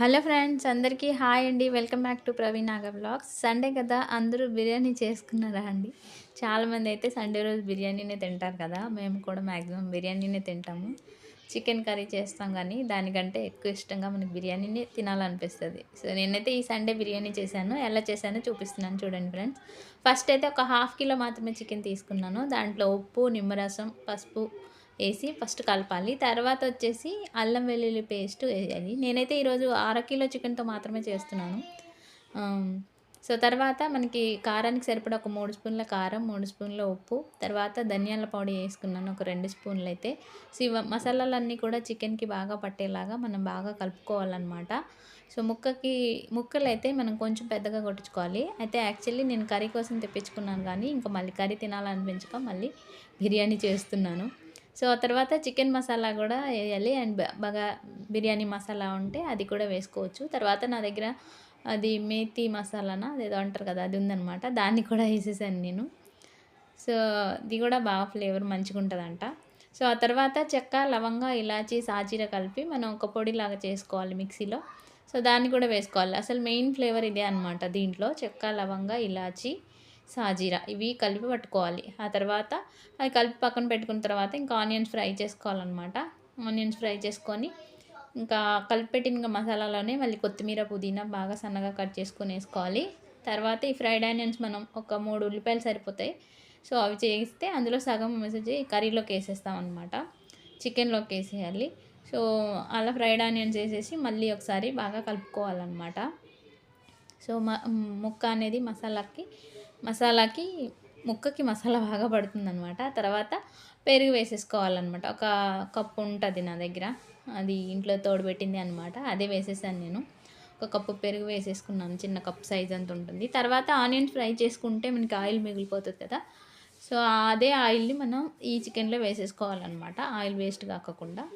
Hello friends అందరికీ hi అండి. Welcome back to Praveen Naga blogs Sunday కదా అందరూ బిర్యానీ చేసుకున్నారా అండి? చాలామంది అయితే సండే రోజు బిర్యానీనే తింటారు కదా మేము కూడా మ్యాక్సిమం బిర్యానీనే తింటాము. చికెన్ కర్రీ చేస్తాం కానీ దానికంటే ఎక్కువ ఇష్టంగా మనకి బిర్యానీనే తినాలనిపిస్తుంది. సో నేనైతే ఈ సండే బిర్యానీ చేశాను. ఎలా చేశానో చూపిస్తున్నాను చూడండి ఫ్రెండ్స్. ఫస్ట్ అయితే ఒక హాఫ్ కిలో మాత్రమే చికెన్ తీసుకున్నాను. దాంట్లో ఉప్పు నిమ్మరసం పసుపు వేసి ఫస్ట్ కలపాలి. తర్వాత వచ్చేసి అల్లం వెల్లుల్లి పేస్ట్ వేయాలి. నేనైతే ఈరోజు అర కిలో చికెన్తో మాత్రమే చేస్తున్నాను. సో తర్వాత మనకి కారానికి సరిపడా ఒక మూడు స్పూన్ల కారం మూడు స్పూన్ల ఉప్పు తర్వాత ధనియాల పౌడర్ వేసుకున్నాను ఒక రెండు స్పూన్లు అయితే సో ఇవ మసాలాలన్నీ కూడా చికెన్కి బాగా పట్టేలాగా మనం బాగా కలుపుకోవాలన్నమాట. సో ముక్కకి ముక్కలు అయితే మనం కొంచెం పెద్దగా కొట్టించుకోవాలి అయితే యాక్చువల్లీ నేను కర్రీ కోసం తెప్పించుకున్నాను కానీ ఇంకా మళ్ళీ కర్రీ తినాలనిపించక మళ్ళీ బిర్యానీ చేస్తున్నాను. సో ఆ తర్వాత చికెన్ మసాలా కూడా వేయాలి. అండ్ బాగా బిర్యానీ మసాలా ఉంటే అది కూడా వేసుకోవచ్చు. తర్వాత నా దగ్గర అది మేతి మసాలానా అదేదో అంటారు కదా అది ఉందన్నమాట. దాన్ని కూడా వేసేసాను నేను. సో ఇది కూడా బాగా ఫ్లేవర్ మంచిగా ఉంటుందంట. సో ఆ తర్వాత చెక్క లవంగ ఇలాచి సాజీర కలిపి మనం ఒక పొడిలాగా చేసుకోవాలి మిక్సీలో. సో దాన్ని కూడా వేసుకోవాలి. అసలు మెయిన్ ఫ్లేవర్ ఇదే అనమాట దీంట్లో. చెక్క లవంగ ఇలాచి సాజీరా. ఇవి కలిపి పట్టుకోవాలి. ఆ తర్వాత అది కలిపి పక్కన పెట్టుకున్న తర్వాత ఇంకా ఆనియన్స్ ఫ్రై చేసుకోవాలన్నమాట. ఆనియన్స్ ఫ్రై చేసుకొని ఇంకా కలిపి పెట్టిన మసాలాలోనే మళ్ళీ కొత్తిమీర పుదీనా బాగా సన్నగా కట్ చేసుకొని వేసుకోవాలి. తర్వాత ఈ ఫ్రైడ్ ఆనియన్స్ మనం ఒక మూడు ఉల్లిపాయలు సరిపోతాయి. సో అవి చేస్తే అందులో సగం మెసేజ్ కర్రీలోకి వేసేస్తాం అనమాట చికెన్లోకి వేసేయాలి. సో అలా ఫ్రైడ్ ఆనియన్స్ వేసేసి మళ్ళీ ఒకసారి బాగా కలుపుకోవాలన్నమాట. సో మ ముక్క అనేది మసాలాకి మసాలాకి ముక్కకి మసాలా బాగా పడుతుందనమాట తర్వాత పెరుగు వేసేసుకోవాలన్నమాట. ఒక కప్పు ఉంటుంది నా దగ్గర. అది ఇంట్లో తోడుపెట్టింది అనమాట అదే వేసేసాను నేను. ఒక కప్పు పెరుగు వేసేసుకున్నాను. చిన్న కప్ సైజ్ అంత ఉంటుంది. తర్వాత ఆనియన్స్ ఫ్రై చేసుకుంటే మనకి ఆయిల్ మిగిలిపోతుంది కదా. సో అదే ఆయిల్ని మనం ఈ చికెన్లో వేసేసుకోవాలన్నమాట. ఆయిల్ వేస్ట్ కాకుండా.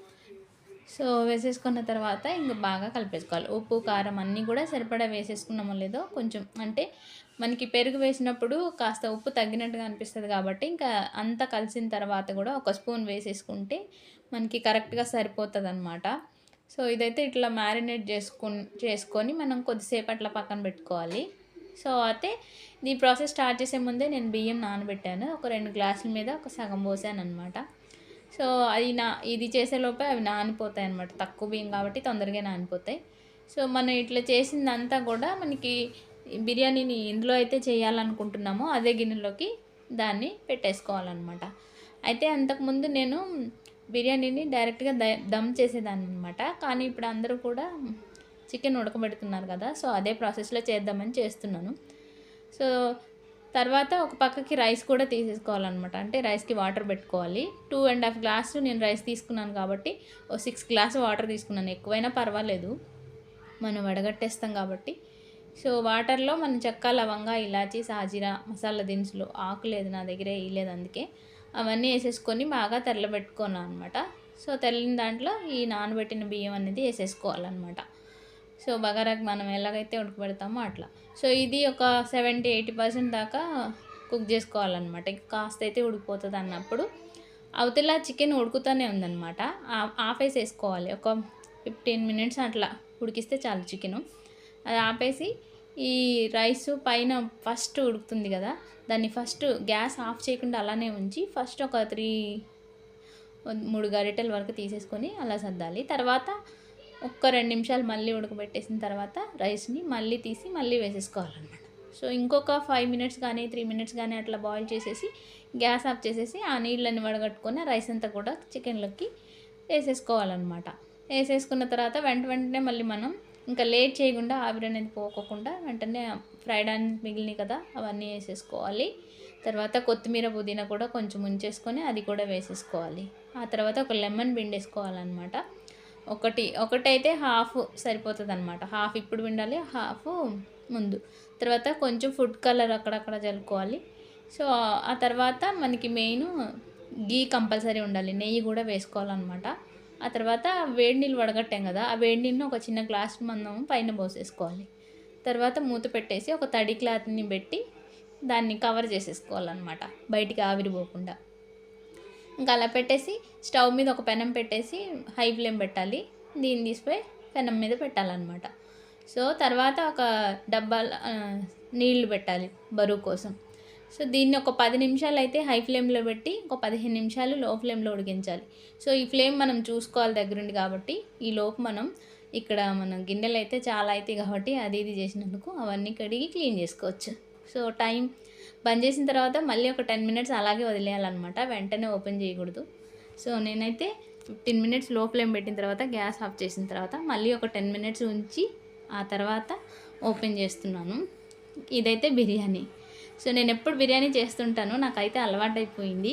సో వేసేసుకున్న తర్వాత ఇంకా బాగా కలిపేసుకోవాలి. ఉప్పు కారం అన్నీ కూడా సరిపడా వేసేసుకున్నామో లేదో కొంచెం అంటే మనకి పెరుగు వేసినప్పుడు కాస్త ఉప్పు తగ్గినట్టుగా అనిపిస్తుంది కాబట్టి ఇంకా అంతా కలిసిన తర్వాత కూడా ఒక స్పూన్ వేసేసుకుంటే మనకి కరెక్ట్గా సరిపోతుంది అనమాట సో ఇదైతే ఇట్లా మ్యారినేట్ చేసుకుని చేసుకొని మనం కొద్దిసేపు అట్లా పక్కన పెట్టుకోవాలి. సో అయితే ఈ ప్రాసెస్ స్టార్ట్ చేసే ముందే నేను బియ్యం నానబెట్టాను. ఒక రెండు గ్లాసుల మీద ఒక సగం పోసాను అనమాట సో అది నా ఇది చేసేలోపే అవి నానిపోతాయి అనమాట తక్కువ బియ్యం కాబట్టి తొందరగా నానిపోతాయి. సో మనం ఇట్లా చేసిందంతా కూడా మనకి బిర్యానీని ఎందులో అయితే చేయాలనుకుంటున్నామో అదే గిన్నెలోకి దాన్ని పెట్టేసుకోవాలన్నమాట. అయితే అంతకుముందు నేను బిర్యానీని డైరెక్ట్గా ద దమ్ చేసేదాన్ని అనమాట కానీ ఇప్పుడు అందరూ కూడా చికెన్ ఉడకబెడుతున్నారు కదా సో అదే ప్రాసెస్లో చేద్దామని చేస్తున్నాను. సో తర్వాత ఒక పక్కకి రైస్ కూడా తీసేసుకోవాలన్నమాట. అంటే రైస్కి వాటర్ పెట్టుకోవాలి. టూ అండ్ హాఫ్ గ్లాసు నేను రైస్ తీసుకున్నాను కాబట్టి ఓ సిక్స్ గ్లాస్ వాటర్ తీసుకున్నాను. ఎక్కువైనా పర్వాలేదు. మనం వడగట్టేస్తాం కాబట్టి. సో వాటర్లో మనం చెక్క లవంగ ఇలాచి సాజీరా మసాలా దినుసులు ఆకు లేదు నా దగ్గర వేయలేదు అందుకే. అవన్నీ వేసేసుకొని బాగా తెల్లబెట్టుకున్నాను అనమాట సో తెల్లిన దాంట్లో ఈ నానబెట్టిన బియ్యం అనేది వేసేసుకోవాలన్నమాట. సో బగారాకి మనం ఎలాగైతే ఉడకబెడతామో అట్లా. సో ఇది ఒక సెవెంటీ ఎయిటీ పర్సెంట్ దాకా కుక్ చేసుకోవాలన్నమాట. ఇంకా కాస్త అయితే ఉడికిపోతుంది అన్నప్పుడు. అవతల చికెన్ ఉడుకుతూనే ఉందన్నమాట. ఆఫేసి వేసుకోవాలి. ఒక ఫిఫ్టీన్ మినిట్స్ అట్లా ఉడికిస్తే చాలు చికెను. అది ఆపేసి ఈ రైస్ పైన ఫస్ట్ ఉడుకుతుంది కదా దాన్ని ఫస్ట్ గ్యాస్ ఆఫ్ చేయకుండా అలానే ఉంచి ఫస్ట్ ఒక త్రీ మూడు గరిటెల వరకు తీసేసుకొని అలా సర్దాలి. తర్వాత ఒక్క రెండు నిమిషాలు మళ్ళీ ఉడకబెట్టేసిన తర్వాత రైస్ని మళ్ళీ తీసి మళ్ళీ వేసేసుకోవాలన్నమాట. సో ఇంకొక ఫైవ్ మినిట్స్ కానీ త్రీ మినిట్స్ కానీ అట్లా బాయిల్ చేసేసి గ్యాస్ ఆఫ్ చేసేసి ఆ నీళ్ళని వడగట్టుకొని రైస్ అంతా కూడా చికెన్లోకి వేసేసుకోవాలన్నమాట. వేసేసుకున్న తర్వాత వెంట వెంటనే మళ్ళీ మనం ఇంకా లేట్ చేయకుండా ఆవిరి అనేది పోకోకుండా వెంటనే ఫ్రైడ్ ఆనియన్స్ మిగిలినాయి కదా అవన్నీ వేసేసుకోవాలి. తర్వాత కొత్తిమీర పుదీనా కూడా కొంచెం ఉంచేసుకొని అది కూడా వేసేసుకోవాలి. ఆ తర్వాత ఒక లెమన్ పిండేసుకోవాలన్నమాట. ఒకటి ఒకటైతే హాఫ్ సరిపోతుంది అనమాట హాఫ్ ఇప్పుడు పిండాలి హాఫ్ ముందు. తర్వాత కొంచెం ఫుడ్ కలర్ అక్కడక్కడ చల్లుకోవాలి సో ఆ తర్వాత మనకి మెయిన్ గీ కంపల్సరీ ఉండాలి. నెయ్యి కూడా వేసుకోవాలన్నమాట. ఆ తర్వాత వేడి నీళ్ళు వడగట్టాం కదా ఆ వేడి నీళ్ళని ఒక చిన్న గ్లాస్ మందం పైన పోసేసుకోవాలి. తర్వాత మూత పెట్టేసి ఒక తడి క్లాత్ని పెట్టి దాన్ని కవర్ చేసేసుకోవాలన్నమాట బయటికి ఆవిరిపోకుండా. ఇంకా అలా పెట్టేసి స్టవ్ మీద ఒక పెనం పెట్టేసి హై ఫ్లేమ్ పెట్టాలి. దీన్ని తీసిపోయి పెనం మీద పెట్టాలన్నమాట. సో తర్వాత ఒక డబ్బా నీళ్ళు పెట్టాలి బరువు కోసం. సో దీన్ని ఒక పది నిమిషాలు అయితే హై ఫ్లేమ్లో పెట్టి ఒక పదిహేను నిమిషాలు లో ఫ్లేమ్లో ఉడికించాలి. సో ఈ ఫ్లేమ్ మనం చూసుకోవాలి దగ్గరుండి కాబట్టి ఈ లోపు మనం ఇక్కడ మన గిన్నెలు అయితే చాలా అవుతాయి కాబట్టి అది ఇది చేసినందుకు అవన్నీ కడిగి క్లీన్ చేసుకోవచ్చు. సో టైం బంద్ చేసిన తర్వాత మళ్ళీ ఒక టెన్ మినిట్స్ అలాగే వదిలేయాలన్నమాట. వెంటనే ఓపెన్ చేయకూడదు. సో నేనైతే ఫిఫ్టీన్ మినిట్స్లో ఫ్లేమ్ పెట్టిన తర్వాత గ్యాస్ ఆఫ్ చేసిన తర్వాత మళ్ళీ ఒక టెన్ మినిట్స్ ఉంచి ఆ తర్వాత ఓపెన్ చేస్తున్నాను. ఇదైతే బిర్యానీ. సో నేను ఎప్పుడు బిర్యానీ చేస్తుంటాను నాకైతే అలవాటైపోయింది.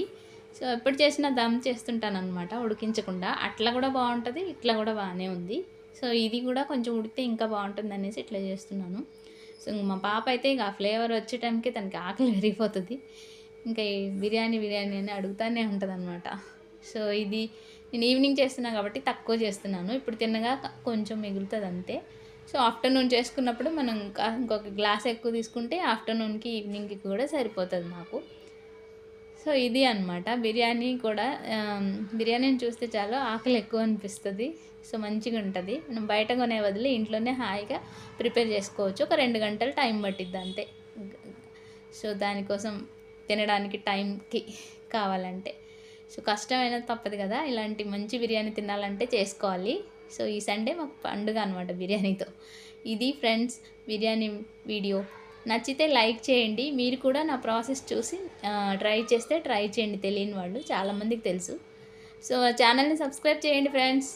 సో ఎప్పుడు చేసినా దమ్ చేస్తుంటాను అనమాట ఉడికించకుండా. అట్లా కూడా బాగుంటుంది ఇట్లా కూడా బాగానే ఉంది. సో ఇది కూడా కొంచెం ఉడితే ఇంకా బాగుంటుంది అనేసి ఇట్లా చేస్తున్నాను. సో మా పాప అయితే ఇక ఆ ఫ్లేవర్ వచ్చే టైంకి తనకి ఆకలి పెరిగిపోతుంది. ఇంకా ఈ బిర్యానీ బిర్యానీ అని అడుగుతానే ఉంటుంది అనమాట సో ఇది నేను ఈవినింగ్ చేస్తున్నా కాబట్టి తక్కువ చేస్తున్నాను. ఇప్పుడు తిన్నగా కొంచెం మిగులుతుంది అంతే సో ఆఫ్టర్నూన్ చేసుకున్నప్పుడు మనం ఇంకా ఇంకొక గ్లాస్ ఎక్కువ తీసుకుంటే ఆఫ్టర్నూన్కి ఈవినింగ్కి కూడా సరిపోతుంది మాకు. సో ఇది అనమాట బిర్యానీ కూడా బిర్యానీని చూస్తే చాలు ఆకలి ఎక్కువ అనిపిస్తుంది. సో మంచిగా ఉంటుంది. మనం బయట కొనే వదిలి ఇంట్లోనే హాయిగా ప్రిపేర్ చేసుకోవచ్చు. ఒక రెండు గంటలు టైం పట్టిద్ది అంతే. సో దానికోసం తినడానికి టైంకి కావాలంటే. సో కష్టమైన తప్పదు కదా. ఇలాంటి మంచి బిర్యానీ తినాలంటే చేసుకోవాలి. సో ఈ సండే మాకు పండుగ అనమాట బిర్యానీతో. ఇది ఫ్రెండ్స్ బిర్యానీ వీడియో. నచ్చితే లైక్ చేయండి. మీరు కూడా నా ప్రాసెస్ చూసి ట్రై చేస్తే ట్రై చేయండి. తెలియని వాళ్ళు చాలామందికి తెలుసు. సో ఛానల్ని సబ్స్క్రైబ్ చేయండి ఫ్రెండ్స్.